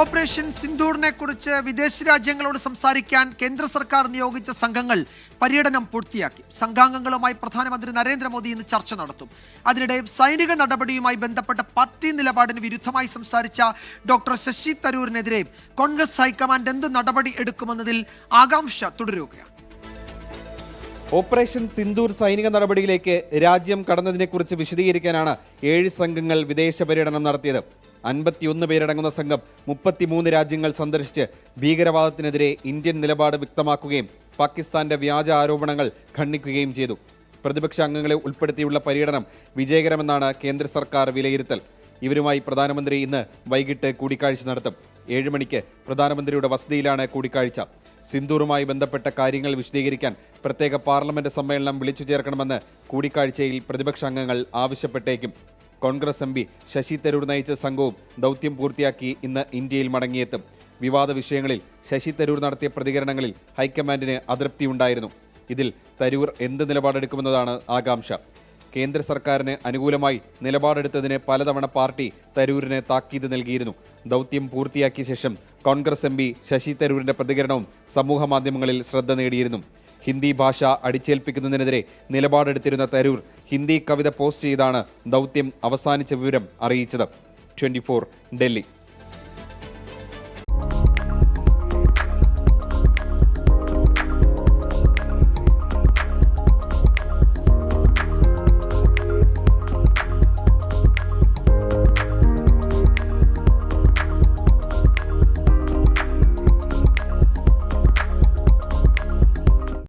Operation സിന്ദൂറിനെ കുറിച്ച് വിദേശ രാജ്യങ്ങളോട് സംസാരിക്കാൻ കേന്ദ്ര സർക്കാർ നിയോഗിച്ച സംഘങ്ങൾ പര്യടനം പൂർത്തിയാക്കി. സംഘാംഗങ്ങളുമായി പ്രധാനമന്ത്രി നരേന്ദ്രമോദി ഇന്ന് ചർച്ച നടത്തും. അതിനിടെ സൈനിക നടപടിയുമായി ബന്ധപ്പെട്ട പാർട്ടി നിലപാടിന് വിരുദ്ധമായി സംസാരിച്ച ഡോക്ടർ ശശി തരൂരിനെതിരെ കോൺഗ്രസ് ഹൈക്കമാൻഡ് എന്ത് നടപടി എടുക്കുമെന്നതിൽ ആകാംക്ഷ തുടരുകയാണ്. ഓപ്പറേഷൻ സിന്ദൂർ സൈനിക നടപടിയിലേക്ക് രാജ്യം കടന്നതിനെക്കുറിച്ച് വിശദീകരിക്കാനാണ് ഏഴ് സംഘങ്ങൾ വിദേശ പര്യടനം നടത്തിയത്. അൻപത്തിയൊന്ന് പേരടങ്ങുന്ന സംഘം മുപ്പത്തിമൂന്ന് രാജ്യങ്ങൾ സന്ദർശിച്ച് ഭീകരവാദത്തിനെതിരെ ഇന്ത്യൻ നിലപാട് വ്യക്തമാക്കുകയും പാകിസ്ഥാന്റെ വ്യാജ ആരോപണങ്ങൾ ഖണ്ഡിക്കുകയും ചെയ്തു. പ്രതിപക്ഷ അംഗങ്ങളെ ഉൾപ്പെടുത്തിയുള്ള പര്യടനം വിജയകരമെന്നാണ് കേന്ദ്ര സർക്കാർ വിലയിരുത്തൽ. ഇവരുമായി പ്രധാനമന്ത്രി ഇന്ന് വൈകിട്ട് കൂടിക്കാഴ്ച നടത്തും. ഏഴ് മണിക്ക് പ്രധാനമന്ത്രിയുടെ വസതിയിലാണ് കൂടിക്കാഴ്ച. സിന്ദൂറുമായി ബന്ധപ്പെട്ട കാര്യങ്ങൾ വിശദീകരിക്കാൻ പ്രത്യേക പാർലമെന്റ് സമ്മേളനം വിളിച്ചു ചേർക്കണമെന്ന് കൂടിക്കാഴ്ചയിൽ പ്രതിപക്ഷ അംഗങ്ങൾ ആവശ്യപ്പെട്ടേക്കും. Congress M P Shashi Tharoor നയിച്ച സംഘവും ദൗത്യം പൂർത്തിയാക്കി ഇന്ന് ഇന്ത്യയിൽ മടങ്ങിയെത്തും. വിവാദ വിഷയങ്ങളിൽ ശശി തരൂർ നടത്തിയ പ്രതികരണങ്ങളിൽ ഹൈക്കമാൻഡിന് അതൃപ്തിയുണ്ടായിരുന്നു ഇതിൽ തരൂർ എന്ത് നിലപാടെടുക്കുമെന്നതാണ് ആകാംക്ഷ. കേന്ദ്ര സർക്കാരിന് അനുകൂലമായി നിലപാടെടുത്തതിന് പലതവണ പാർട്ടി തരൂരിന് താക്കീത് നൽകിയിരുന്നു. ദൗത്യം പൂർത്തിയാക്കിയ ശേഷം കോൺഗ്രസ് എം ശശി തരൂരിന്റെ പ്രതികരണവും സമൂഹ മാധ്യമങ്ങളിൽ ശ്രദ്ധ നേടിയിരുന്നു. ഹിന്ദി ഭാഷ അടിച്ചേൽപ്പിക്കുന്നതിനെതിരെ നിലപാടെടുത്തിരുന്ന തരൂർ ഹിന്ദി കവിത പോസ്റ്റ് ചെയ്താണ് ദൗത്യം അവസാനിച്ച വിവരം അറിയിച്ചത്. ട്വന്റി ഡൽഹി.